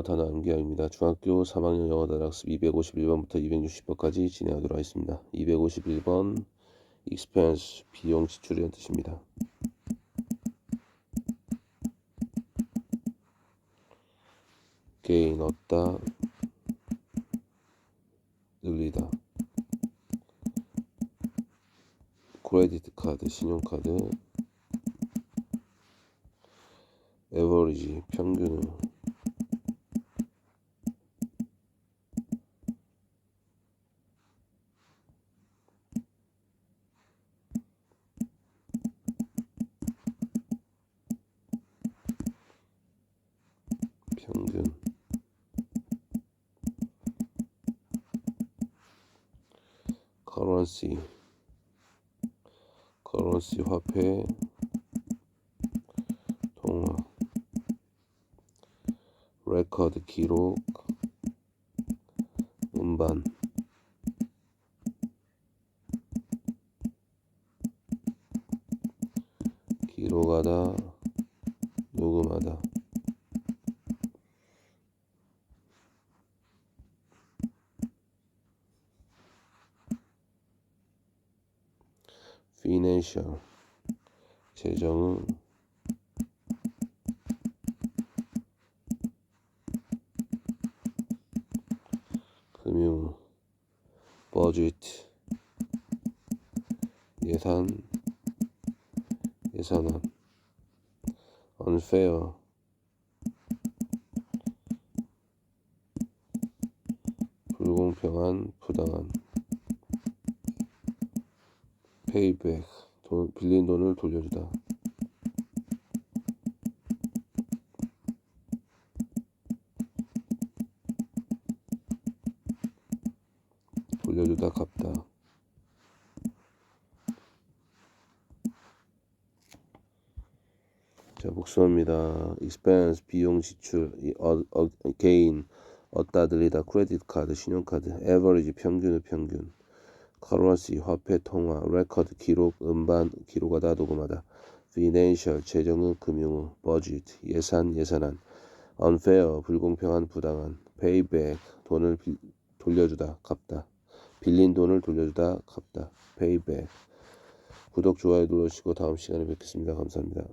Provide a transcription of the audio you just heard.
영어 단어 암기학입니다. 중학교 3학년 영어 단어 학습 251번부터 260번까지 진행하도록 하겠습니다. 251번 expense 비용 지출이라는 뜻입니다. gain 얻다 늘리다 크레디트 카드 신용카드 에버리지 평균 평균 커런시. 커런시 화폐. 통화. 레코드 기록. 음반. 기록하다. 녹음하다 financial 재정은 금융 budget 예산 예산안 unfair 불공평한 부당한 payback 돈, 빌린 돈을 돌려주다. 돌려주다 갚다. 자 복수합니다. Expense 비용 지출 이 어, 어, gain 얻다 들리다. 크레딧 카드 신용카드 average 평균의 평균 currency 화폐 통화 record 기록 음반 기록하다 녹음하다. Financial 재정의 금융의 budget 예산 예산안. Unfair 불공평한 부당한. Payback 돈을 빌, 돌려주다 갚다. 빌린 돈을 돌려주다 갚다. Payback. 구독 좋아요 눌러주시고 다음 시간에 뵙겠습니다. 감사합니다